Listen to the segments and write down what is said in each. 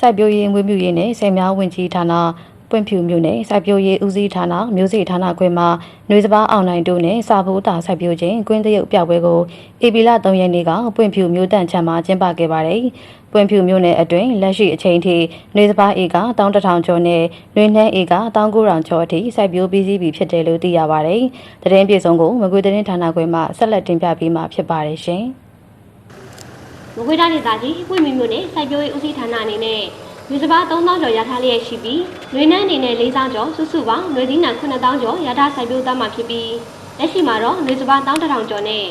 စိုက်ပျိုးရေးငွေမြူရေးနဲ့ဆယ်များဝင်ကြီးဌာနပွင့်ဖြူမြို့နယ်စိုက်ပျိုးရေးဦးစီးဌာနမျိုးစေ့ဌာနခွဲမှနှွေစပားအောင်နိုင်တို့နဲ့စာဘိုးတာစိုက်ပျိုးခြင်းကွင်းသရုပ်ပြပွဲကိုဧပြီလ3ရက်နေ့ကပွင့်ဖြူမြို့တန်ချံမှာကျင်းပခဲ့ပါတယ်။ပွင့်ဖြူမြို့နယ်အတွင်းလက်ရှိအချိန်ထိနှွေစပားဧက1100ကျော်နဲ့နှွေနှန်းဧက1900ကျော်အထိစိုက်ပျိုးပြီးစီးပြီဖြစ်တယ်လို့သိရပါတယ်။သတင်းပြေဆုံးကိုမကွေသတင်းဌာနခွဲမှဆက်လက်တင်ပြပေးမှာဖြစ်ပါတယ်ရှင်။ မကွေးတိုင်းဒေသကြီးပွင့်မီမြို့နယ်စိုက်ပျိုးရေးဦးစီးဌာနအနေနဲ့လူစပါး3000ကျော်ရထားလျက်ရှိပြီး၊လွေနှန်းအနေနဲ့4000ကျော်စုစုပေါင်းလွေသီးနှံ9000ကျော်ရထားစိုက်ပျိုးသားမှာဖြစ်ပြီးလက်ရှိမှာတော့လူစပါး1000ကျော်နဲ့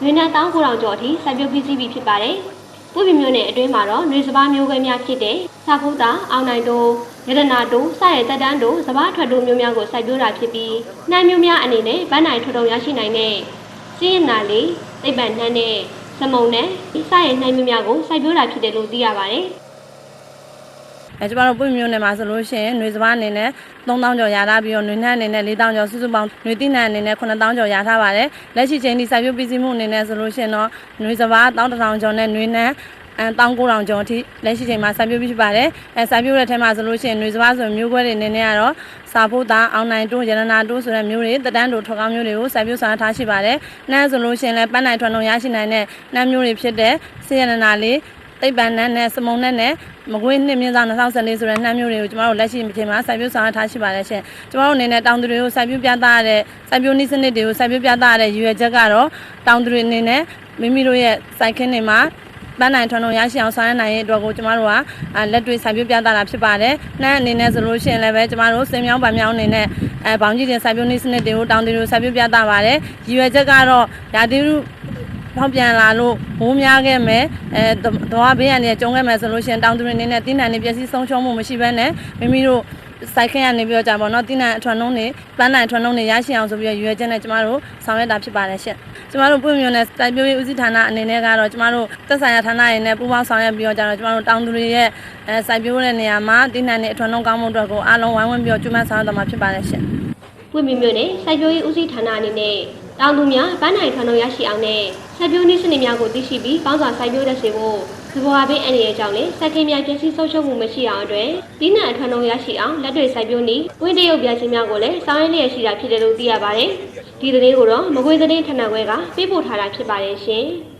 လွေနှန်း1900ကျော်အထိစိုက်ပျိုးပြီးစီးပြီဖြစ်ပါတယ်။ပွင့်မီမြို့နယ်အတွင်းမှာတော့လူစပါးမျိုးကွဲများဖြစ်တဲ့စာဖူးတာ၊အောင်နိုင်တို့ရတနာတို့စရဲ့တက်တန်းတို့စဘာထွက်တို့မျိုးများကိုစိုက်ပျိုးတာဖြစ်ပြီးနှမ်းမျိုးများအနေနဲ့ဗန်းနိုင်ထွက်တော်ရရှိနိုင်တဲ့စီးရင်နာလေးသိပ်ပန်နှမ်းနဲ့ စမုံနဲ့စရဲ့နှမ်းမျိုးများကိုစိုက်ပျိုးတာဖြစ်တယ်လို့သိရပါတယ်။ အဲကျမတို့ပွင့်မျိုးနယ်မှာဆိုလို့ရှိရင်ຫນွေစပားအနေနဲ့3000ကျော်ရထားပြီးတော့ຫນွေနှက်အနေနဲ့4000ကျော်စုစုပေါင်းຫນွေတိနှက်အနေနဲ့9000ကျော်ရထားပါတယ်လက်ရှိချိန်ဒီစိုက်ပျိုးပြည်စည်းမှုအနေနဲ့ဆိုလို့ရှိရင်တော့ຫນွေစပား1000ကျော်နဲ့ຫນွေနှက် အဲ1900ကျော်အထိလက်ရှိချိန်မှာစိုက်ပျိုးပြီးဖြစ်ပါတယ်အဲစိုက်ပျိုးတဲ့ထဲမှာဆိုလို့ရှိရင်ຫນွေစပားဆိုမျိုးခွဲတွေအနေနဲ့ကတော့စာဖို့တာအောင်နိုင်တွန်းရတနာတွန်းဆိုတဲ့မျိုးတွေတက်တန်းတို့ထောက်ကောင်းမျိုးတွေကိုစိုက်ပျိုးဆောင်ထားရှိပါတယ်နှမ်းဆိုလို့ရှိရင်လည်းပန်းနိုင်ထွန်းလုံးရရှိနိုင်တဲ့နှမ်းမျိုးတွေဖြစ်တဲ့စေရနာလေးသိပ္ပံနဲ့နဲ့စမုံနဲ့နဲ့မကွေးနှစ်မြင့်ဆောင်2014ဆိုတဲ့နှမ်းမျိုးတွေကိုကျမတို့လက်ရှိအချိန်မှာစိုက်ပျိုးဆောင်ရွက်ထားရှိပါတယ်ရှင်။ကျမတို့အနေနဲ့တောင်သူတွေကိုစိုက်ပျိုးပြသရတဲ့စိုက်ပျိုးနည်းစနစ်တွေကိုစိုက်ပျိုးပြသရတဲ့ရည်ရွယ်ချက်ကတော့တောင်သူတွေအနေနဲ့မိမိတို့ရဲ့စိုက်ခင်းတွေမှာ ပန်းနိုင်ထွန်းလုံးရရှိအောင်ဆောင်ရွက်နိုင်ရေးအတွက်ကိုကျမတို့ကလက်တွေ့စိုက်ပျိုးပြသတာဖြစ်ပါတယ်။နှမ်းအနေနဲ့ဆိုလို့ရှိရင်လည်းပဲကျမတို့စင်မြောင်းဗန်မြောင်းအနေနဲ့အဲဘောင်ကြီးတင်စိုက်ပျိုးနည်းစနစ်တွေကိုတောင်သူတွေကိုစိုက်ပျိုးပြသပါတယ်။ရည်ရွယ်ချက်ကတော့ရာသီဥတုဖောက်ပြန်လာလို့မိုးများခဲ့မယ်အဲသွားဘေးရန်တွေကျုံခဲ့မယ်ဆိုလို့ရှိရင်တောင်သူတွေအနေနဲ့တင်းတန်တွေပျက်စီးဆုံးရှုံးမှုမရှိဘဲနဲ့မိမိတို့ စိုက်ခင်းရနေပြီးတော့ကြာပေါ့နော်တင်းတန်အထွန်းနှုံးတွေပန်းနိုင်အထွန်းနှုံးတွေရရှိအောင်ဆိုပြီးတော့ရွေးချက်နဲ့ကျမတို့ဆောင်ရွက်တာဖြစ်ပါတယ်ရှင့်ကျမတို့ပြည်မြို့နယ်စိုက်ပျိုးရေးဦးစီးဌာနအနေနဲ့ကတော့ကျမတို့သက်ဆိုင်ရာဌာနတွေနဲ့ပူးပေါင်းဆောင်ရွက်ပြီးတော့ကြာတော့ကျမတို့တောင်သူတွေရဲ့အဲစိုက်ပျိုးတဲ့နေရာမှာတင်းတန်တွေအထွန်းနှုံးကောင်းမှုအတွက်ကိုအားလုံးဝိုင်းဝန်းပြီးတော့ကျွမ်းမဆောင်ရွက်တော့မှာဖြစ်ပါတယ်ရှင့်ပွင့်မြမြို့နယ်စိုက်ပျိုးရေးဦးစီးဌာနအနေနဲ့တောင်သူများပန်းနိုင်ထွန်းလုံးရရှိအောင်နဲ့စိုက်ပျိုးနည်းစနစ်များကိုသိရှိပြီးကောင်းစွာစိုက်ပျိုးတတ်စေဖို့ သဘောအပင်းအန္တရာယ်ကြောင့်လည်းစိုက်ခင်းများပျက်စီးဆုံးရှုံးမှုမရှိအောင်အတွက်ဒီနံအထွန်းလုံးရရှိအောင်လက်တွေ့စိုက်ပျိုးနည်းဝင်းတရုပ်ပြခြင်းများကိုလည်းစောင်းရင်းလျက်ရှိတာဖြစ်တယ်လို့သိရပါတယ်။ဒီသတင်းကိုတော့မကွေးသတင်းဌာနခွဲကပေးပို့ထားတာဖြစ်ပါတယ်ရှင်။